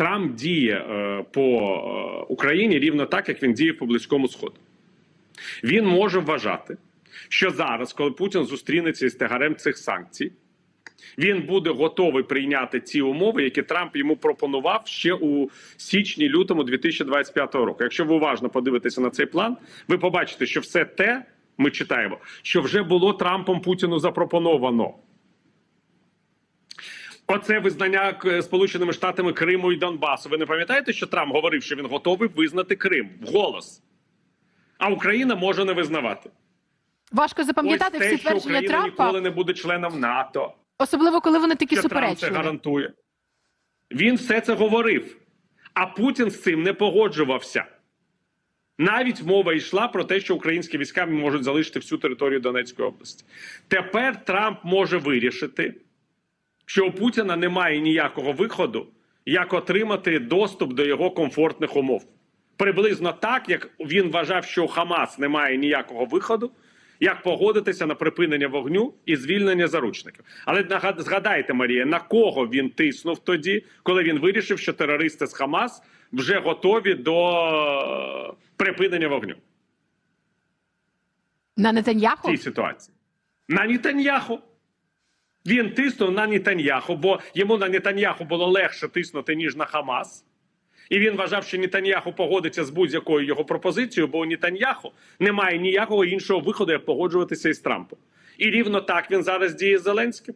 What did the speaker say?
Трамп діє е, по е, Україні рівно так, як він діє по близькому сходу. Він може вважати, що зараз, коли Путін зустрінеться із тягарем цих санкцій, він буде готовий прийняти ті умови, які Трамп йому пропонував ще у січні-лютому 2025 року. Якщо ви уважно подивитеся на цей план, ви побачите, що все те ми читаємо, що вже було Трампом Путіну запропоновано. Оце визнання Сполученими Штатами Криму і Донбасу. Ви не пам'ятаєте, що Трамп говорив, що він готовий визнати Крим вголос, а Україна може не визнавати. Важко запам'ятати Ось те, всі твердження Україна Трампа, ніколи не буде членом НАТО. особливо коли вони такі що Трамп це гарантує. Він все це говорив, а Путін з цим не погоджувався. Навіть мова йшла про те, що українські війська можуть залишити всю територію Донецької області. Тепер Трамп може вирішити, що у Путіна немає ніякого виходу, як отримати доступ до його комфортних умов. Приблизно так, як він вважав, що у Хамас немає ніякого виходу, як погодитися на припинення вогню і звільнення заручників. Але згадайте, Марія, на кого він тиснув тоді, коли він вирішив, що терористи з Хамас вже готові до е, припинення вогню На в Нетаньяху? цій ситуації? На Нітаньяху. Він тиснув на Нітаньяху, бо йому на Нітаньяху було легше тиснути, ніж на Хамас. І він вважав, що Нітаньяху погодиться з будь-якою його пропозицією, бо у Нітаньяху немає ніякого іншого виходу, як погоджуватися із Трампом. І рівно так він зараз діє з Зеленським.